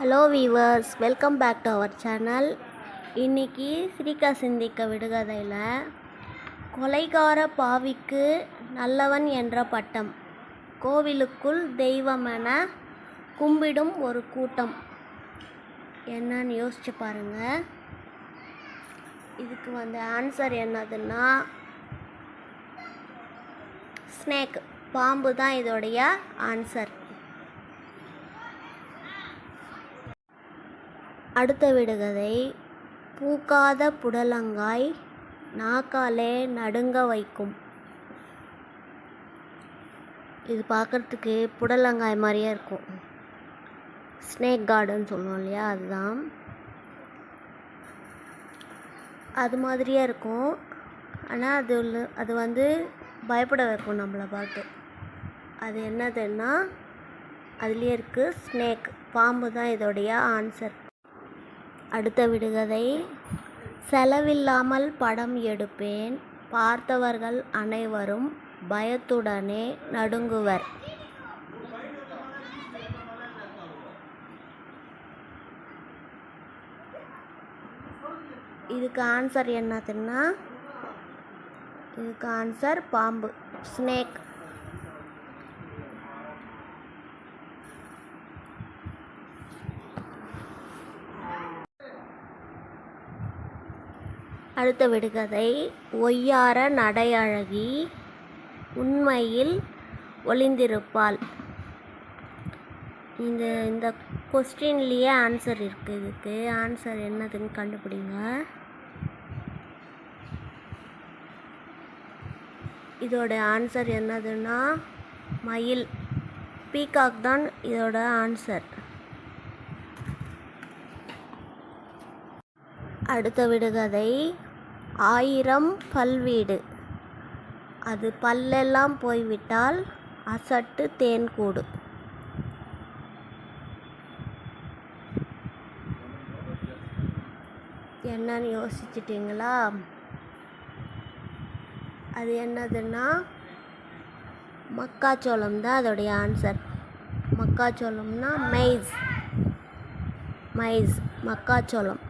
Hello viewers welcome back to our channel இன்னைக்கு ஸ்ரீகா சிந்திக்க விடுகதையில் கொலைகார பாவிக்கு நல்லவன் என்ற பட்டம். கோவிலுக்குள் தெய்வமென கும்பிடும் ஒரு கூட்டம். என்னன்னு யோசிச்சு பாருங்கள் இதுக்கு வந்து ஆன்சர் என்னதுன்னா ஸ்னேக் பாம்பு தான் இதோடைய ஆன்சர் அடுத்த விடுகதை பூக்காத புடலங்காய் நாக்காலே நடுங்க வைக்கும். இது பார்க்குறதுக்கு புடலங்காய் மாதிரியே இருக்கும். ஸ்னேக் கார்டன் சொல்லுவோம் இல்லையா? அதுதான். அது மாதிரியே இருக்கும். ஆனால் அது உள்ள- அது வந்து பயப்பட வைக்கும் நம்மளை பார்த்து. அது என்னதுன்னா அதுலேயே இருக்குது ஸ்னேக் பாம்பு தான் இதோடைய ஆன்சர் அடுத்த விடுகதை. செலவில்லாமல் படம் எடுப்பேன். பார்த்தவர்கள் அனைவரும் பயத்துடனே நடுங்குவர். இதுக்கு ஆன்சர் என்னதுன்னா இதுக்கு ஆன்சர் பாம்பு. ஸ்னேக் அடுத்த விடுகதை ஒய்யார நடையழகி உண்மையில் ஒளிந்திருப்பாள். இந்த இந்த கொஸ்டின்லேயே ஆன்சர் இருக்குது இதுக்கு ஆன்சர் என்னதுன்னு கண்டுபிடிங்க. இதோட ஆன்சர் என்னதுன்னா மயில். பீகாக் தான் இதோட ஆன்சர் அடுத்த விடுகதை ஆயிரம் பல்வீடு. அது பல்லெல்லாம் போய்விட்டால் அசட்டு தேன் கூடு என்னன்னு யோசிச்சிட்டிங்களா? அது என்னதுன்னா மக்காச்சோளம் தான் அதோடைய ஆன்சர் மக்காச்சோளம்னா மைஸ் மைஸ் மக்காச்சோளம்.